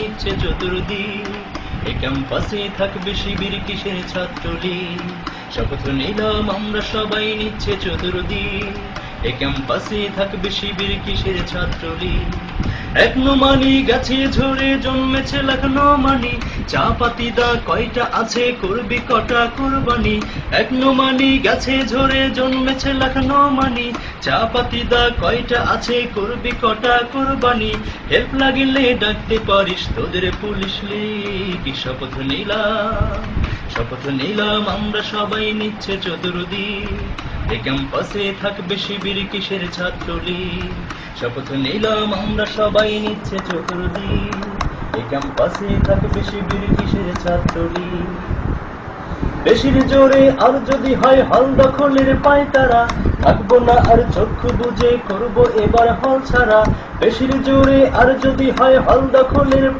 নিচ্ছে চতুর্দিক এ ক্যাম্পাসে থাকবে শিবির কিসের ছাত্রলীগ? শপথ নিলাম আমরা সবাই নিচ্ছে চতুর্দিক এ ক্যাম্পাসে থাকবে শিবির কিসের ছাত্রলীগ এক নমানি গাছে ঝরে জন্মেছে লাখ নমানি চা পাতি দা কয়টা আছে করবি কটা কোরবানি? এক নমানি গাছে ঝরে জন্মেছে লাখ নমানি চা পাতি দা কয়টা আছে করবি কটা কোরবানি? হেল্প লাগিলে ডাকতে পারিস তোদের পুলিশ লীগ শপথ নিলাম শপথ নিলাম আমরা সবাই নিচ্ছে চতুর্দিক এ ক্যাম্পাসে থাকবে শিবির কিসের ছাত্রলীগ? শপথ নিলাম আমরা সবাই নিচ্ছে চতুর্দিক এ ক্যাম্পাসে থাকবে শিবির কিসের ছাত্রলীগ? বেশির জোরে আর যদি হয় হল দখলের পায় তারা। থাকব না আর চক্ষু বুঝে করব এবার হল ছাড়া। বেশির জোরে আর যদি হয় হল দখলের